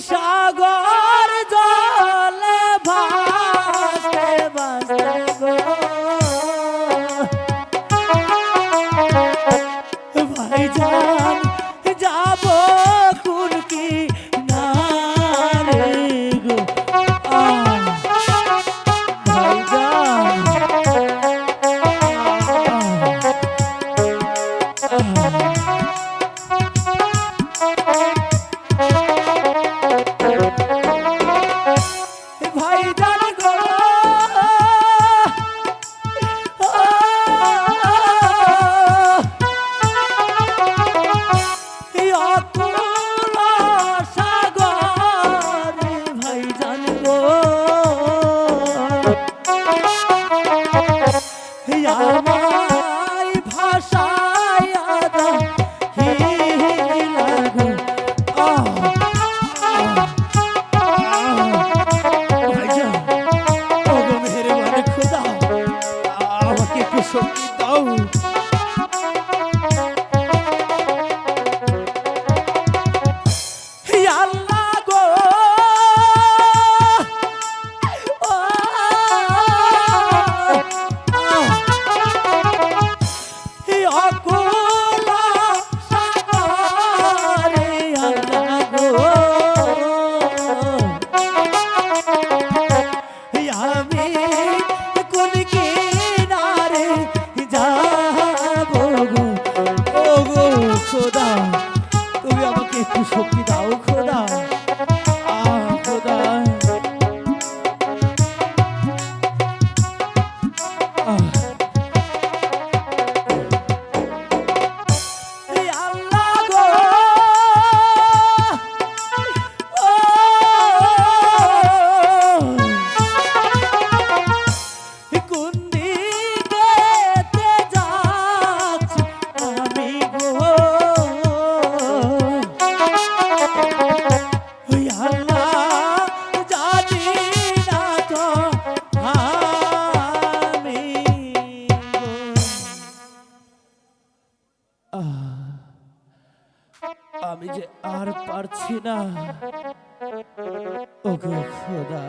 সাগর জলে ভাসতে ভাসতে গো। ভাই যান যাব কোন কি Oh percussão e একটু শক্তি দাও খোদা। আমি যে আর পারছি না। ওগো খোদা।